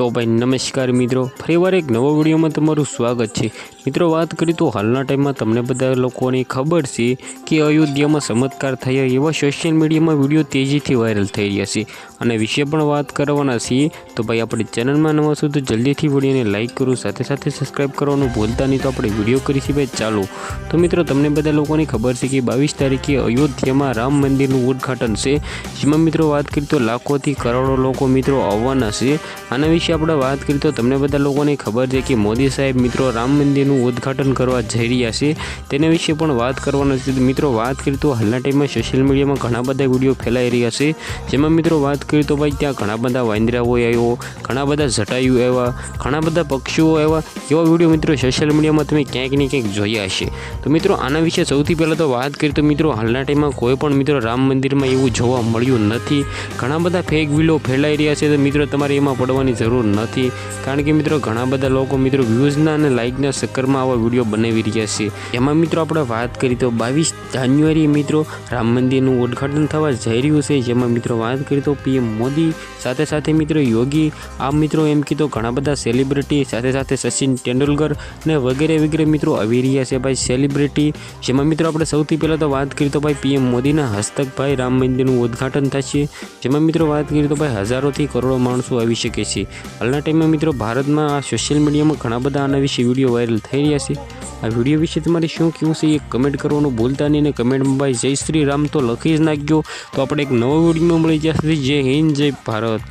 તો ભાઈ નમસ્કાર મિત્રો ફરીવાર એક નવો વિડીયોમાં તમારું સ્વાગત છે. મિત્રો, વાત કરીએ તો હાલના ટાઈમમાં તમને બધા લોકોને ખબર છે કે અયોધ્યામાં ચમત્કાર થયા એવા સોશિયલ મીડિયામાં વીડિયો તેજીથી વાયરલ થઈ રહ્યા છે. અને વિશે પણ વાત કરવાના છીએ, તો ભાઈ આપણે ચેનલમાં નવા છું તો જલ્દીથી વિડીયોને લાઇક કરો, સાથે સાથે સબસ્ક્રાઈબ કરવાનું ભૂલતા નહીં તો આપણે વીડિયો કરીશું ભાઈ. ચાલો, તો મિત્રો, તમને બધા લોકોને ખબર છે કે બાવીસ તારીખે અયોધ્યામાં રામ મંદિરનું ઉદ્ઘાટન છે. જેમાં મિત્રો, વાત કરીએ તો લાખોથી કરોડો લોકો મિત્રો આવવાના છે. આના વિશે આપણે વાત કરીએ તો તમને બધા લોકોને ખબર છે કે મોદી સાહેબ મિત્રો રામ મંદિરનું ઉદ્ઘાટન કરવા જઈ રહ્યા છે. તેના વિશે પણ વાત કરવાનો છે. મિત્રો, વાત કરીએ તો હાલના ટાઈમમાં સોશિયલ મીડિયામાં ઘણા બધા વીડિયો ફેલાઈ રહ્યા છે. જેમાં મિત્રો વાત કરીએ તો ભાઈ ત્યાં ઘણા બધા વાંદરાઓ આવ્યો, ઘણા બધા જટાયુ આવ્યા, ઘણા બધા પક્ષીઓ આવ્યા. એવા વીડિયો મિત્રો સોશિયલ મીડિયામાં તમે ક્યાંક ને ક્યાંક જોયા હશે. તો મિત્રો, આના વિશે સૌથી પહેલાં તો વાત કરીએ તો મિત્રો, હાલના ટાઈમમાં કોઈ પણ મિત્રો રામ મંદિરમાં એવું જોવા મળ્યું નથી. ઘણા બધા ફેક વિલો ફેલાઈ રહ્યા છે. તો મિત્રો, તમારે એમાં પડવાની જરૂર નથી. કારણ કે મિત્રો, ઘણા બધા લોકો મિત્રો વ્યૂઝના અને લાઇકના ચક્કરમાં આવા વીડિયો બનાવી રહ્યા છે. એમાં મિત્રો આપણે વાત કરી તો બાવીસ જાન્યુઆરી મિત્રો રામ મંદિરનું ઉદ્ઘાટન થવા જઈ રહ્યું છે. જેમાં મિત્રો વાત કરી તો પીએમ મોદી, સાથે સાથે મિત્રો યોગી, આ મિત્રો એમ કીધો ઘણા બધા સેલિબ્રિટી સાથે સાથે સચિન તેંડુલકર ને વગેરે વગેરે મિત્રો આવી રહ્યા છે ભાઈ સેલિબ્રિટી જેમાં મિત્રો આપણે સૌથી પહેલાં તો વાત કરીએ તો ભાઈ પીએમ મોદીના હસ્તક ભાઈ રામ મંદિરનું ઉદ્ઘાટન થશે. જેમાં મિત્રો વાત કરીએ તો ભાઈ હજારોથી કરોડો માણસો આવી શકે છે. હાલના ટાઈમમાં મિત્રો ભારતમાં સોશિયલ મીડિયામાં ઘણા બધા આના વિશે વીડિયો વાયરલ થઈ રહ્યા છે. આ વીડિયો વિશે તમારે શું કહેવું છે એ કમેન્ટ કરવાનું ભૂલતા નહીં અને કમેન્ટમાં ભાઈ જય શ્રી રામ તો લખી જ નાખ્યો તો આપણે એક નવો વિડીયોમાં મળી જશે જય હિન્દ, જય ભારત.